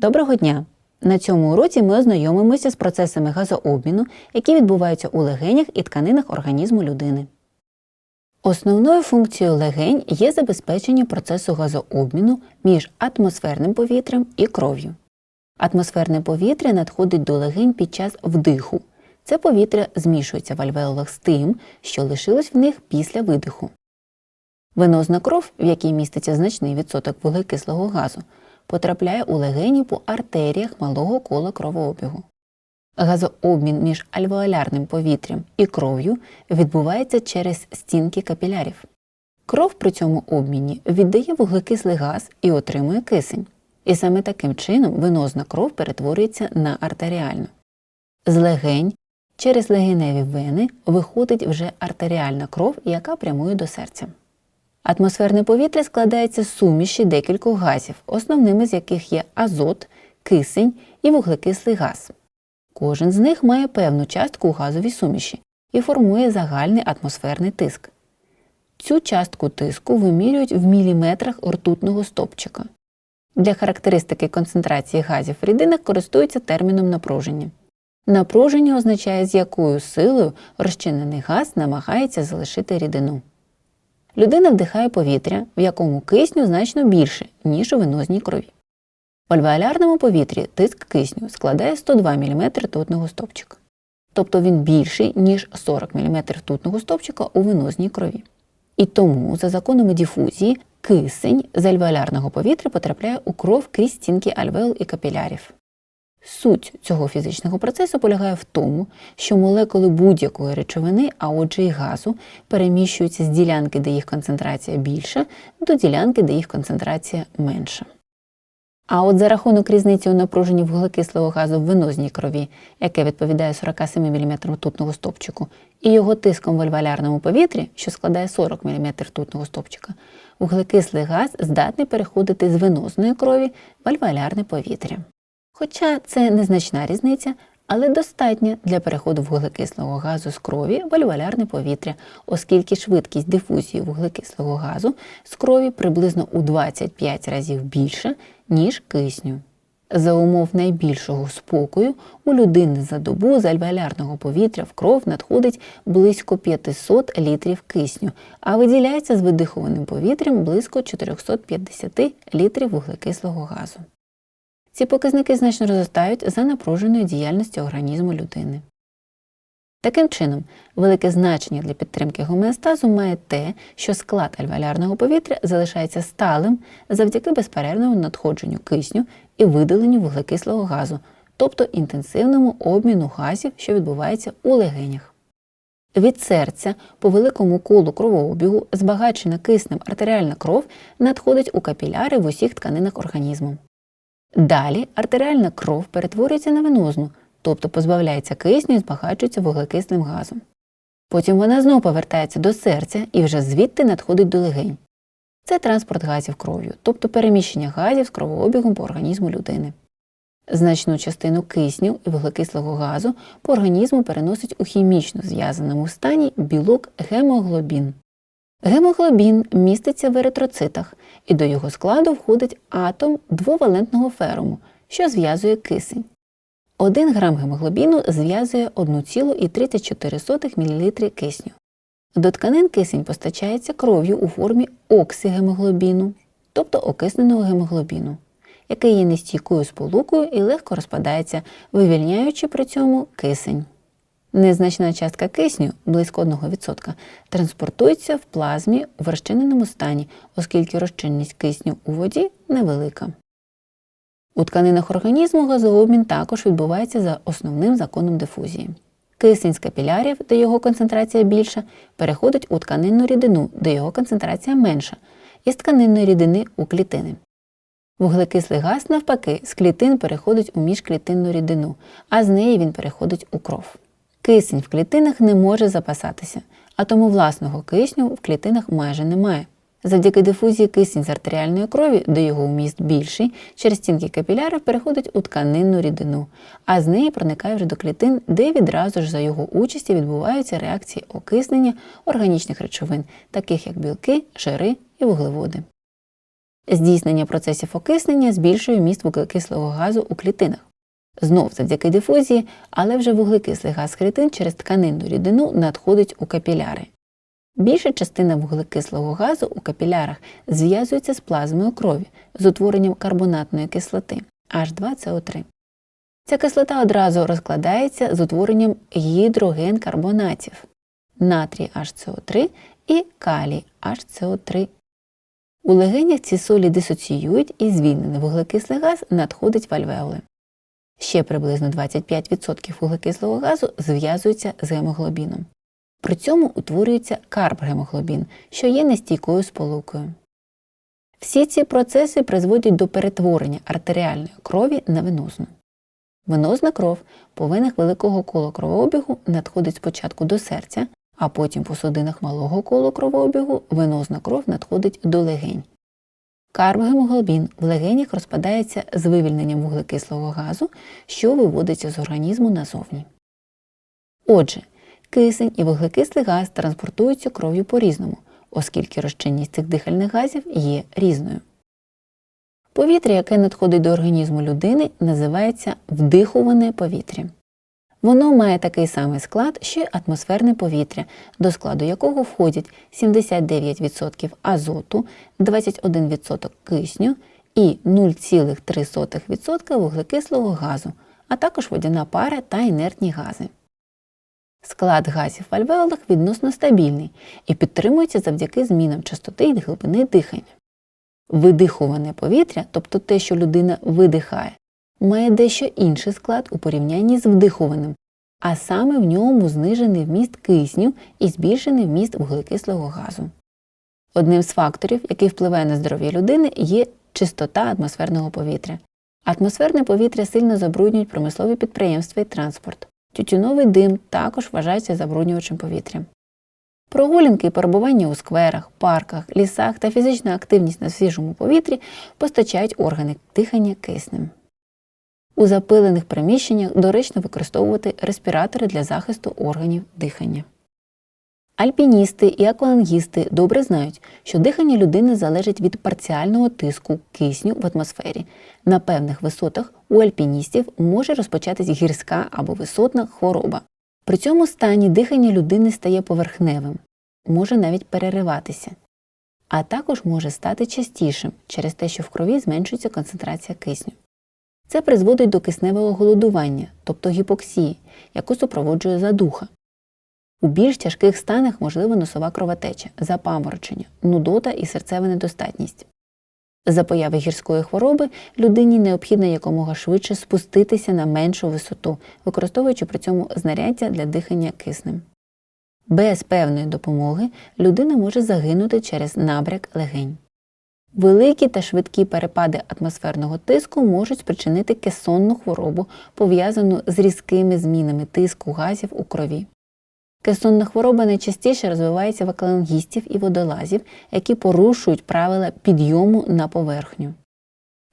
Доброго дня! На цьому уроці ми ознайомимося з процесами газообміну, які відбуваються у легенях і тканинах організму людини. Основною функцією легень є забезпечення процесу газообміну між атмосферним повітрям і кров'ю. Атмосферне повітря надходить до легень під час вдиху. Це повітря змішується в альвеолах з тим, що лишилось в них після видиху. Венозна кров, в якій міститься значний відсоток вуглекислого газу, потрапляє у легені по артеріях малого кола кровообігу. Газообмін між альвеолярним повітрям і кров'ю відбувається через стінки капілярів. Кров при цьому обміні віддає вуглекислий газ і отримує кисень. І саме таким чином венозна кров перетворюється на артеріальну. З легень через легеневі вени виходить вже артеріальна кров, яка прямує до серця. Атмосферне повітря складається з суміші декількох газів, основними з яких є азот, кисень і вуглекислий газ. Кожен з них має певну частку у газовій суміші і формує загальний атмосферний тиск. Цю частку тиску вимірюють в міліметрах ртутного стопчика. Для характеристики концентрації газів в рідинах користуються терміном напруження. Напруження означає, з якою силою розчинений газ намагається залишити рідину. Людина вдихає повітря, в якому кисню значно більше, ніж у венозній крові. В альвеолярному повітрі тиск кисню складає 102 мм ртутного стопчика. Тобто він більший, ніж 40 мм ртутного стопчика у венозній крові. І тому, за законами дифузії, кисень з альвеолярного повітря потрапляє у кров крізь стінки альвеол і капілярів. Суть цього фізичного процесу полягає в тому, що молекули будь-якої речовини, а отже й газу, переміщуються з ділянки, де їх концентрація більша, до ділянки, де їх концентрація менша. А от за рахунок різниці у напруженні вуглекислого газу в венозній крові, яке відповідає 47 мм ртутного стопчику, і його тиском в альвеолярному повітрі, що складає 40 мм ртутного стопчика, вуглекислий газ здатний переходити з венозної крові в альвеолярне повітря. Хоча це незначна різниця, але достатня для переходу вуглекислого газу з крові в альвеолярне повітря, оскільки швидкість дифузії вуглекислого газу з крові приблизно у 25 разів більша, ніж кисню. За умов найбільшого спокою у людини за добу з альвеолярного повітря в кров надходить близько 500 літрів кисню, а виділяється з видихуваним повітрям близько 450 літрів вуглекислого газу. Ці показники значно зростають за напруженою діяльністю організму людини. Таким чином, велике значення для підтримки гомеостазу має те, що склад альвеолярного повітря залишається сталим завдяки безперервному надходженню кисню і видаленню вуглекислого газу, тобто інтенсивному обміну газів, що відбувається у легенях. Від серця по великому колу кровообігу, збагачена киснем артеріальна кров, надходить у капіляри в усіх тканинах організму. Далі артеріальна кров перетворюється на венозну, тобто позбавляється кисню і збагачується вуглекислим газом. Потім вона знову повертається до серця і вже звідти надходить до легень. Це транспорт газів кров'ю, тобто переміщення газів з кровообігом по організму людини. Значну частину кисню і вуглекислого газу по організму переносить у хімічно зв'язаному стані білок гемоглобін. Гемоглобін міститься в еритроцитах, і до його складу входить атом двовалентного феруму, що зв'язує кисень. 1 грам гемоглобіну зв'язує 1,34 мл кисню. До тканин кисень постачається кров'ю у формі оксигемоглобіну, тобто окисненого гемоглобіну, який є нестійкою сполукою і легко розпадається, вивільняючи при цьому кисень. Незначна частка кисню, близько 1%, транспортується в плазмі в розчиненому стані, оскільки розчинність кисню у воді невелика. У тканинах організму газообмін також відбувається за основним законом дифузії. Кисень з капілярів, де його концентрація більша, переходить у тканинну рідину, де його концентрація менша, і з тканинної рідини у клітини. Вуглекислий газ, навпаки, з клітин переходить у міжклітинну рідину, а з неї він переходить у кров. Кисень в клітинах не може запасатися, а тому власного кисню в клітинах майже немає. Завдяки дифузії кисень з артеріальної крові, де його вміст більший, через стінки капілярів переходить у тканинну рідину, а з неї проникає вже до клітин, де відразу ж за його участі відбуваються реакції окиснення органічних речовин, таких як білки, жири і вуглеводи. Здійснення процесів окиснення збільшує міст вуглекислого газу у клітинах. Знов завдяки дифузії, але вже вуглекислий газ клітин через тканинну рідину надходить у капіляри. Більша частина вуглекислого газу у капілярах зв'язується з плазмою крові з утворенням карбонатної кислоти H2CO3. Ця кислота одразу розкладається з утворенням гідрогенкарбонатів натрій HCO3 і калій HCO3. У легенях ці солі дисоціюють і звільнений вуглекислий газ надходить в альвеоли. Ще приблизно 25% вуглекислого газу зв'язується з гемоглобіном. При цьому утворюється карбгемоглобін, що є нестійкою сполукою. Всі ці процеси призводять до перетворення артеріальної крові на венозну. Венозна кров по венах великого кола кровообігу надходить спочатку до серця, а потім по судинах малого колу кровообігу венозна кров надходить до легень. Карбогемоглобін в легенях розпадається з вивільненням вуглекислого газу, що виводиться з організму назовні. Отже, кисень і вуглекислий газ транспортуються кров'ю по-різному, оскільки розчинність цих дихальних газів є різною. Повітря, яке надходить до організму людини, називається вдихуване повітря. Воно має такий самий склад, що й атмосферне повітря, до складу якого входять 79% азоту, 21% кисню і 0,3% вуглекислого газу, а також водяна пара та інертні гази. Склад газів в альвеолах відносно стабільний і підтримується завдяки змінам частоти і глибини дихання. Видихуване повітря, тобто те, що людина видихає, має дещо інший склад у порівнянні з вдихуваним, а саме в ньому знижений вміст кисню і збільшений вміст вуглекислого газу. Одним з факторів, який впливає на здоров'я людини, є чистота атмосферного повітря. Атмосферне повітря сильно забруднюють промислові підприємства і транспорт. Тютюновий дим також вважається забруднювачем повітря. Прогулянки і перебування у скверах, парках, лісах та фізична активність на свіжому повітрі постачають органи дихання киснем. У запилених приміщеннях доречно використовувати респіратори для захисту органів дихання. Альпіністи і аквалангісти добре знають, що дихання людини залежить від парціального тиску кисню в атмосфері. На певних висотах у альпіністів може розпочатись гірська або висотна хвороба. При цьому стані дихання людини стає поверхневим, може навіть перериватися, а також може стати частішим через те, що в крові зменшується концентрація кисню. Це призводить до кисневого голодування, тобто гіпоксії, яку супроводжує задуха. У більш тяжких станах можлива носова кровотеча, запаморочення, нудота і серцева недостатність. За появи гірської хвороби людині необхідно якомога швидше спуститися на меншу висоту, використовуючи при цьому знаряддя для дихання киснем. Без певної допомоги людина може загинути через набряк легень. Великі та швидкі перепади атмосферного тиску можуть спричинити кесонну хворобу, пов'язану з різкими змінами тиску газів у крові. Кесонна хвороба найчастіше розвивається в аквалангістів і водолазів, які порушують правила підйому на поверхню.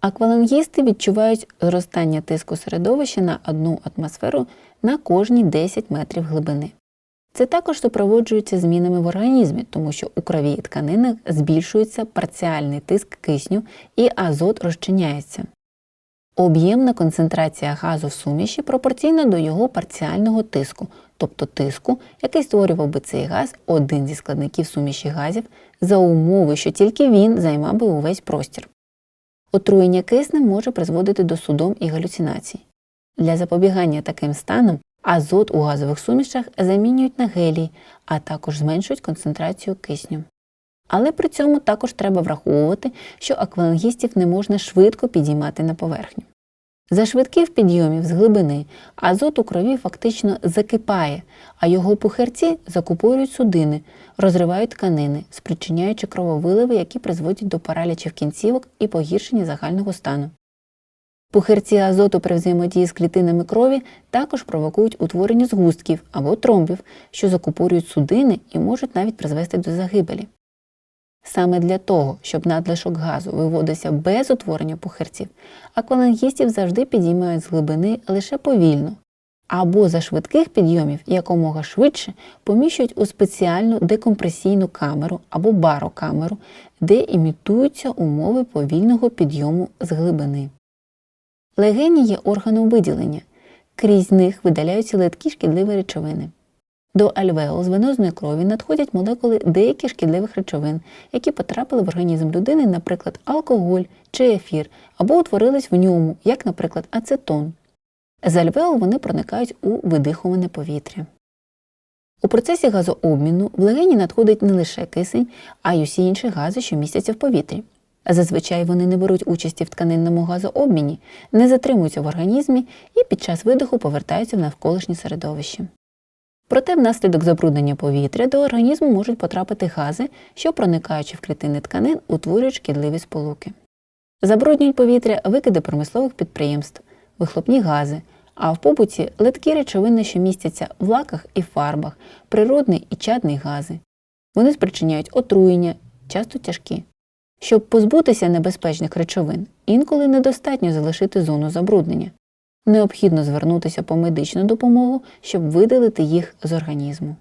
Аквалангісти відчувають зростання тиску середовища на одну атмосферу на кожні 10 метрів глибини. Це також супроводжується змінами в організмі, тому що у крові і тканинах збільшується парціальний тиск кисню і азот розчиняється. Об'ємна концентрація газу в суміші пропорційна до його парціального тиску, тобто тиску, який створював би цей газ один зі складників суміші газів, за умови, що тільки він займав би увесь простір. Отруєння киснем може призводити до судом і галюцинацій. Для запобігання таким станам азот у газових сумішах замінюють на гелій, а також зменшують концентрацію кисню. Але при цьому також треба враховувати, що аквалангістів не можна швидко підіймати на поверхню. За швидких підйомів з глибини азот у крові фактично закипає, а його пухарці закупорюють судини, розривають тканини, спричиняючи крововиливи, які призводять до паралічів кінцівок і погіршення загального стану. Пухирці азоту при взаємодії з клітинами крові також провокують утворення згустків або тромбів, що закупорюють судини і можуть навіть призвести до загибелі. Саме для того, щоб надлишок газу виводився без утворення пухирців, аквалангістів завжди підіймають з глибини лише повільно, або за швидких підйомів якомога швидше поміщують у спеціальну декомпресійну камеру або барокамеру, де імітуються умови повільного підйому з глибини. Легені є органом виділення. Крізь них видаляються литкі шкідливі речовини. До альвеол з венозної крові надходять молекули деяких шкідливих речовин, які потрапили в організм людини, наприклад, алкоголь чи ефір, або утворились в ньому, як, наприклад, ацетон. З альвеол вони проникають у видихуване повітря. У процесі газообміну в легені надходить не лише кисень, а й усі інші гази, що містяться в повітрі. Зазвичай вони не беруть участі в тканинному газообміні, не затримуються в організмі і під час видиху повертаються в навколишнє середовище. Проте внаслідок забруднення повітря до організму можуть потрапити гази, що, проникаючи в клітини тканин, утворюють шкідливі сполуки. Забруднюють повітря викиди промислових підприємств, вихлопні гази, а в побуті литкі речовини, що містяться в лаках і фарбах, природний і чадний гази. Вони спричиняють отруєння, часто тяжкі. Щоб позбутися небезпечних речовин, інколи недостатньо залишити зону забруднення. Необхідно звернутися по медичну допомогу, щоб видалити їх з організму.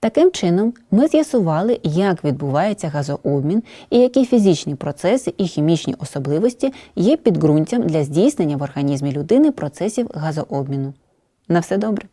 Таким чином, ми з'ясували, як відбувається газообмін і які фізичні процеси і хімічні особливості є підґрунтям для здійснення в організмі людини процесів газообміну. На все добре!